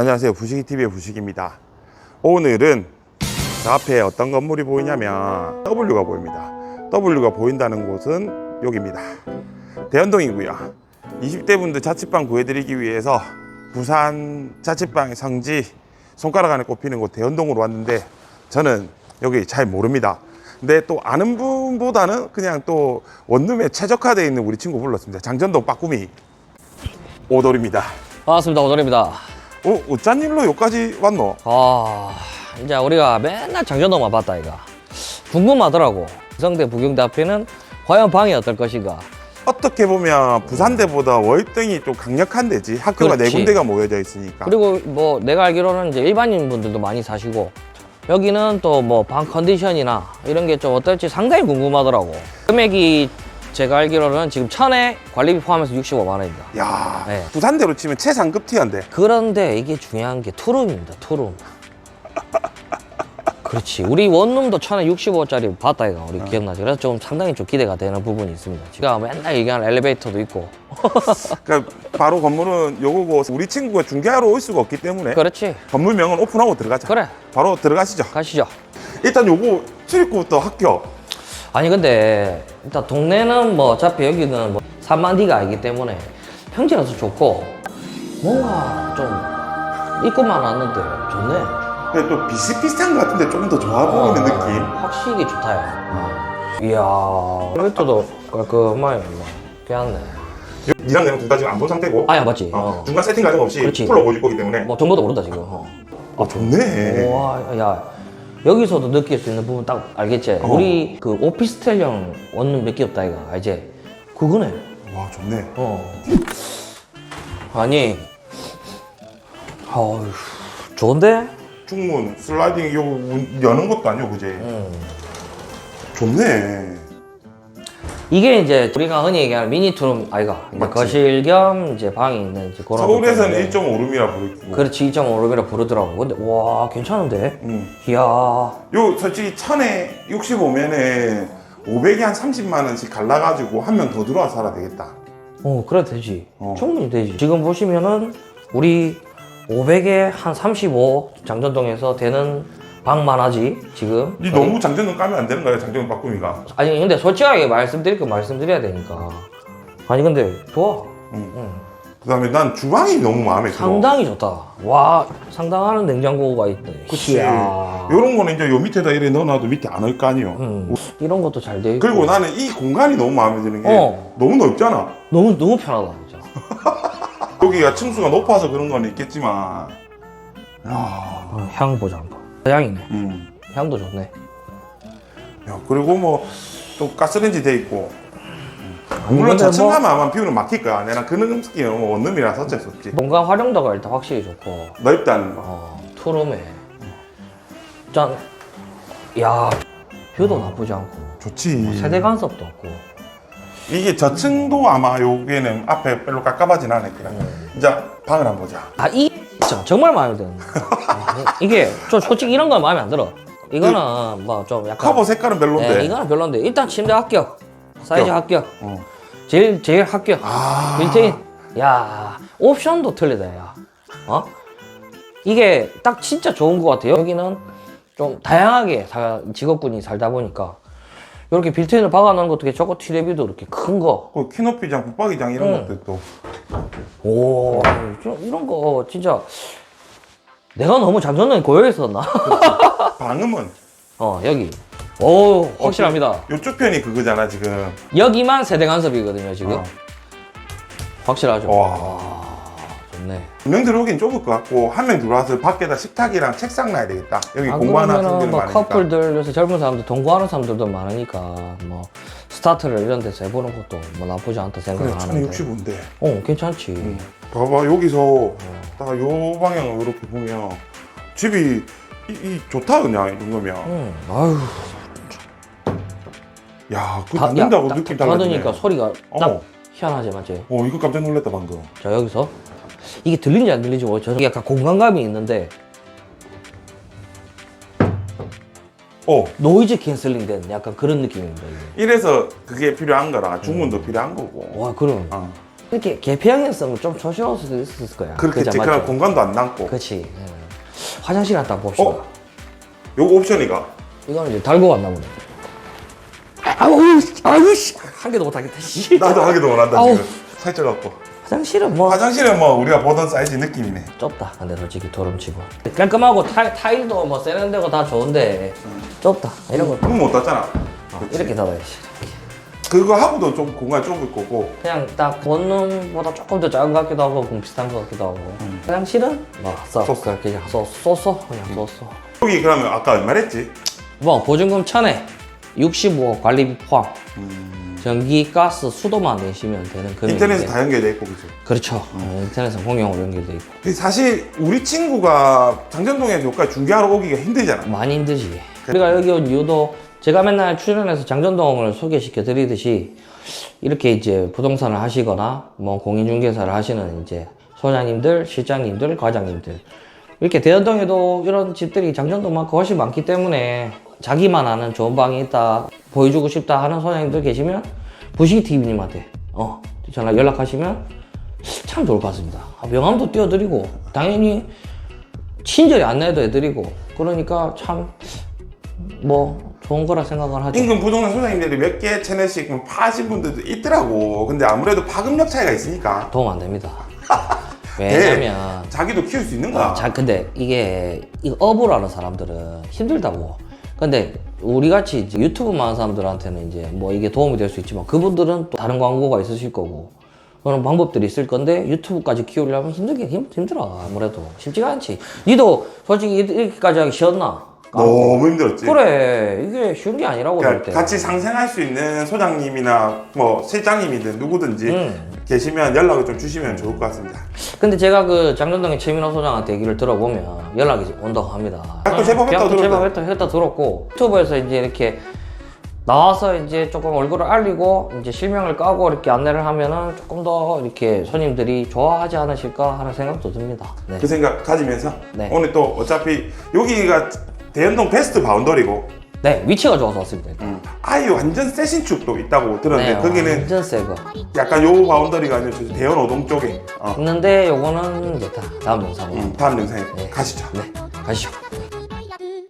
안녕하세요. 부식이TV의 부식입니다. 오늘은 저 앞에 어떤 건물이 보이냐면 W가 보입니다. W가 보인다는 곳은 여기입니다. 대연동이고요. 20대 분들 자취방 구해드리기 위해서 부산 자취방의 성지 손가락 안에 꼽히는 곳 대연동으로 왔는데 저는 여기 잘 모릅니다. 근데 또 아는 분보다는 그냥 또 원룸에 최적화되어 있는 우리 친구 불렀습니다. 장전동 빠꾸미 오돌입니다. 반갑습니다 오돌입니다 어, 어쩐 일로 여기까지 왔노? 아 이제 우리가 맨날 장전도만 봤다 이가 궁금하더라고 성대 부경대 앞에는 과연 방이 어떨 것인가 어떻게 보면 부산대보다 월등히 좀 강력한 데지. 학교가 네 그렇지. 군데가 모여져 있으니까. 그리고 뭐 내가 알기로는 이제 일반인 분들도 많이 사시고 여기는 또 뭐 방 컨디션이나 이런 게 좀 어떨지 상당히 궁금하더라고 금액이 제가 알기로는 지금 천에 관리비 포함해서 65만 원입니다. 야, 네. 부산대로 치면 최상급 티어인데. 그런데 이게 중요한 게 투룸입니다 투룸. 그렇지. 우리 원룸도 천에 65짜리 봤다 이가 우리 기억나지 그래서 좀 상당히 좀 기대가 되는 부분이 있습니다. 제가 맨날 얘기하는 엘리베이터도 있고. 그러니까 바로 건물은 요거고 우리 친구가 중개하러 올 수가 없기 때문에 그렇지. 건물명은 오픈하고 들어가자. 그래. 바로 들어가시죠. 가시죠. 일단 요거 출입구부터 학교. 아니 근데 일단 동네는 뭐 어차피 여기는 뭐 3만 D가 아니기 때문에 평지라서 좋고 뭔가 좀 입구만 왔는데 좋네 근데 또 비슷비슷한 것 같은데 조금 더 좋아 보이는 어, 느낌. 확실히 좋다 야 이야 엘리베이터도 깔끔하게 뭐 괜찮네 니랑 내랑 둘다 지금 안 본 상태고. 아야 맞지 어, 어. 중간 세팅 과정 없이 그렇지. 풀로 보여줄 거기 때문에. 뭐 정보도 모른다 지금 어. 아, 좋네. 우와 야 여기서도 느낄 수 있는 부분 딱 알겠지 어. 우리 그 오피스텔형 원룸 몇개 없다 이거 알지 그거네 와, 좋네. 어. 아니, 어휴, 좋은데? 중문, 슬라이딩 요문 여는 것도 아니고 그지? 음. 좋네. 이게 이제 우리가 흔히 얘기하는 미니 투룸 아이가 맞지. 거실 겸 이제 방이 있는 이제 그런 서울에서는 것들인데 1.5룸이라 부르고. 그렇지 2.5룸이라 부르더라고 근데 와 괜찮은데 음. 이야 요 솔직히 천에 65면에 500에 한 30만 원씩 갈라가지고 한 명 더 들어와 살아야 되겠다. 어 그래도 되지 어. 충분히 되지 지금 보시면은 우리 500에 한 35 장전동에서 되는 방만 하지 지금 니 너무 장전은 까면 안 되는 거야 장전 바꾸미가. 아니 근데 솔직하게 말씀드릴 거 말씀드려야 되니까 아니 근데 좋아 응. 응. 그다음에 난 주방이 너무 마음에 들어. 상당히 좋다 와 상당한 냉장고가 있네 그치. 이야. 요런 거는 이제 요 밑에다 이래 넣어놔도 밑에 안 올 거 아니요. 음, 이런 것도 잘 돼 있고 그리고 나는 이 공간이 너무 마음에 드는 게 어. 너무 넓잖아. 너무 너무 편하다 진짜 여기가 층수가 높아서 그런 건 있겠지만. 야, 어, 향 보자 한번 향이네 음. 향도 좋네 야, 그리고 뭐 또 가스레인지 돼 있고. 물론 근데 저층 뭐- 가면 아마 비우는 막힐 거야. 내가 그런 음식이 뭐 원룸이라서 어쩔 수 없지. 공간 활용도가 일단 확실히 좋고 넓다는 거. 어, 투룸에 짠, 야 뷰도 나쁘지 않고 좋지. 세대 간섭도 없고 이게 저층도 아마 여기는 앞에 별로 깝깝하진 않을 거야. 이제 방을 한번 보자. 아이 정말 마음에 드는 이게 좀 솔직히 이런 건 마음에 안 들어 이거는 뭐 좀 약간 커버 색깔은 별론데. 네, 이거는 별론데 일단 침대 합격 사이즈 합격 어. 제일 제일 합격 아. 빌트인 야 옵션도 틀리다 야 어? 이게 딱 진짜 좋은 것 같아요 여기는 좀 다양하게 다 직업군이 살다 보니까 이렇게 빌트인을 박아놓은 것도 괜찮고 티레비도 이렇게 큰거 그 키높이장, 붙박이장 이런 응. 것들도. 오, 좀 이런 거 진짜 내가 너무 장전능이 고여 있었나? 방음은 어, 여기. 오, 확실합니다. 이쪽 편이 그거잖아 지금. 여기만 세대 간섭이거든요, 지금. 어. 확실하죠. 와. 와, 좋네. 두 명 들어오긴 좁을 것 같고 한 명 들어와서 밖에다 식탁이랑 책상 놔야 되겠다. 여기 안 공부하는 그러면은 학생들 뭐 많으니까. 커플들 요새 젊은 사람들 동거하는 사람들도 많으니까 뭐 스타트를 이런 데서 해보는 것도 뭐 나쁘지 않다 그래 생각을 하는데. 1065인데. 어, 괜찮지. 봐봐 여기서 딱 요 방향을 이렇게 보면 집이 이, 이 좋다 그냥 이 정도면. 응, 아유. 야, 다- 닫는다고 딱 느낌 달라지네. 닫으니까 소리가 딱 어. 희한하지, 맞지? 어, 이거 깜짝 놀랐다 방금. 자 여기서 이게 들린지 안 모르겠어 저는 약간 공간감이 있는데 어, 노이즈 캔슬링 된 약간 그런 느낌입니다 이게. 이래서 그게 필요한 거라 중문도 필요한 거고. 와 그럼 어. 이렇게 개폐형이었으면 좀 조심할 수도 있었을 거야. 그렇겠지. 맞죠? 공간도 안 남고. 그렇지. 예. 화장실 갔다 봅시다. 어? 요거 옵션이가. 이거는 이제 달고 갔나 보네. 아우, 아우, 씨. 한 개도 못하겠다, 씨. 나도 하기도 원한다 아우. 지금. 살쪄 갖고. 화장실은 뭐 화장실은 뭐 우리가 보던 사이즈 느낌이네. 좁다. 근데 솔직히 도름치고. 깔끔하고 타, 타일도 뭐 세련되고 다 좋은데 좁다. 이런 거 그럼 못 땄잖아. 어, 이렇게 닫아야지. 그거 하고도 좀 공간 좁을 거고. 그냥 딱 원룸보다 조금 더 작은 것 같기도 하고 좀 비슷한 것 같기도 하고 화장실은 뭐 써. 음. 써. 그냥 써, 써써 그냥 써써 여기 그러면 아까 얼마랬지? 뭐 보증금 천에 65억 관리비 포함 전기, 가스, 수도만 내시면 되는 금액인데. 인터넷에 다 연결돼 있고 그죠. 그렇죠. 어, 인터넷은 공용으로 연결돼 있고. 근데 사실 우리 친구가 장전동에서 여기까지 중계하러 오기가 힘들잖아. 많이 힘들지. 우리가 여기 온 이유도 제가 맨날 출연해서 장전동을 소개시켜 드리듯이 이렇게 이제 부동산을 하시거나 뭐 공인중개사를 하시는 이제 소장님들, 실장님들, 과장님들. 이렇게 대연동에도 이런 집들이 장전동만큼 훨씬 많기 때문에 자기만 아는 좋은 방이 있다 보여주고 싶다 하는 소장님들 계시면 부식이 TV님한테 어 전화 연락하시면 참 좋을 것 같습니다. 아, 명함도 띄워드리고 당연히 친절히 안내도 해드리고 그러니까 참 뭐 좋은 거라 생각을 하죠. 인근 부동산 소장님들이 몇 개 채널씩 파신 분들도 있더라고. 근데 아무래도 파급력 차이가 있으니까 도움 안 됩니다. 왜냐면 자기도 키울 수 있는 거야. 아, 자 근데 이게 이 업을 하는 사람들은 힘들다고. 근데 우리 같이 이제 유튜브만 하는 사람들한테는 이제 뭐 이게 도움이 될 수 있지만 그분들은 또 다른 광고가 있으실 거고 그런 방법들이 있을 건데 유튜브까지 키우려면 힘들긴 힘, 힘들어 아무래도 쉽지가 않지. 니도 솔직히 이렇게까지 하기 쉬웠나? 너무 힘들었지. 그래 이게 쉬운 게 아니라고 그러니까 절대. 같이 상생할 수 있는 소장님이나 뭐 실장님이든 누구든지 음. 계시면 연락을 좀 주시면 좋을 것 같습니다. 근데 제가 그 장전동의 최민호 소장한테 얘기를 들어보면 연락이 온다고 합니다. 아, 또 제법 했다고 계약도 들었다. 제법 했다, 했다 들었고 유튜브에서 이제 이렇게 나와서 이제 조금 얼굴을 알리고 이제 실명을 까고 이렇게 안내를 하면은 조금 더 이렇게 손님들이 좋아하지 않으실까 하는 생각도 듭니다. 네. 그 생각 가지면서 네. 오늘 또 어차피 여기가 대연동 베스트 바운더리고 네, 위치가 좋아서 왔습니다. 일단. 음, 아예 완전 새 신축도 있다고 들었는데 네, 거기는 완전 새거. 약간 요 바운더리가 아니라 저 대연 오동 쪽에 어, 있는데 요거는 이제 다 다음 영상으로. 음, 다음 영상에 네. 가시죠. 네, 가시죠.